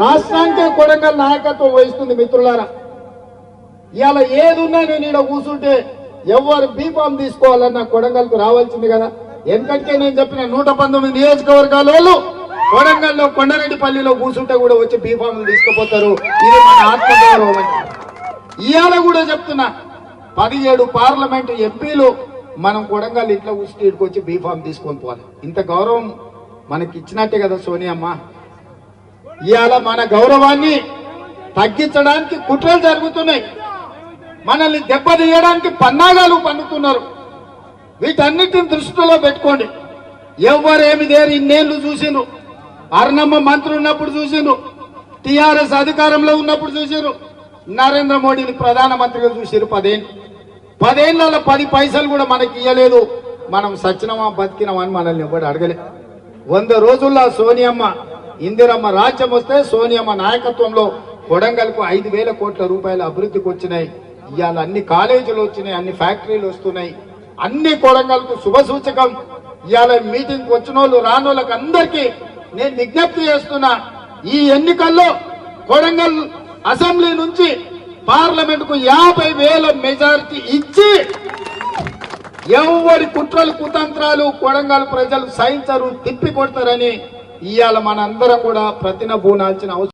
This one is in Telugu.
రాష్ట్రానికే కొడంగల్ నాయకత్వం వహిస్తుంది మిత్రులారా. ఇవాళ ఏదున్నా నేను ఇక్కడ కూర్చుంటే ఎవరు బీఫామ్ తీసుకోవాలన్నా కొడంగల్కు రావాల్సింది కదా. ఎందుకంటే నేను చెప్పిన నూట పంతొమ్మిది నియోజకవర్గాల వాళ్ళు కొడంగల్లో కొండరెడ్డిపల్లిలో కూర్చుంటే కూడా వచ్చి బీఫామ్లు తీసుకుపోతారు. ఇది మన ఆత్మగౌరవం ఇవాళ కూడా చెప్తున్నా పదిహేడు పార్లమెంటు ఎంపీలు మనం కొడంగల్ ఇట్లా కూర్చుంటే ఇక్కడికి వచ్చి బీఫామ్ తీసుకొని పోవాలి. ఇంత గౌరవం మనకి ఇచ్చినట్టే కదా సోనియమ్మ. ఇవాళ మన గౌరవాన్ని తగ్గించడానికి కుట్రలు జరుగుతున్నాయి. మనల్ని దెబ్బతీయడానికి పన్నాగాలు పన్నుతున్నారు వీటన్నిటిని దృష్టిలో పెట్టుకోండి. ఎవరేమి దేరు ఇన్నేళ్ళు చూసిండ్రు అర్ణమ్మ మంత్రి ఉన్నప్పుడు చూసిండ్రు టిఆర్ఎస్ అధికారంలో ఉన్నప్పుడు చూసిరు నరేంద్ర మోడీని ప్రధానమంత్రిగా చూసిరు పదేళ్ళు. పదేళ్ళ పది పైసలు కూడా మనకి ఇయ్యలేదు. మనం సచ్చినమా బతికినమా అని మనల్ని ఎవడు అడగలే. వంద రోజుల్లో సోనియమ్మ ఇందిరమ్మ రాజ్యం వస్తే సోనియమ్మ నాయకత్వంలో కొడంగల్కు ఐదు వేల కోట్ల రూపాయల అభివృద్ధికి వచ్చినాయి. ఇవాళ అన్ని కాలేజీలు వచ్చినాయి అన్ని ఫ్యాక్టరీలు వస్తున్నాయి. అన్ని కొడంగల్కు శుభ సూచకం. ఇవాళ మీటింగ్ వచ్చిన వాళ్ళు అందరికీ నేను విజ్ఞప్తి చేస్తున్నా ఈ ఎన్నికల్లో కొడంగల్ అసెంబ్లీ నుంచి పార్లమెంట్కు యాభై వేల మెజారిటీ ఇచ్చి ఎవరి కుట్రలు కుతంత్రాలు కొడంగల్ ప్రజలు సహించరు తిప్పి కొడతారని ఇవాళ మనందరం కూడా ప్రతిన బూనాల్సిన అవసరం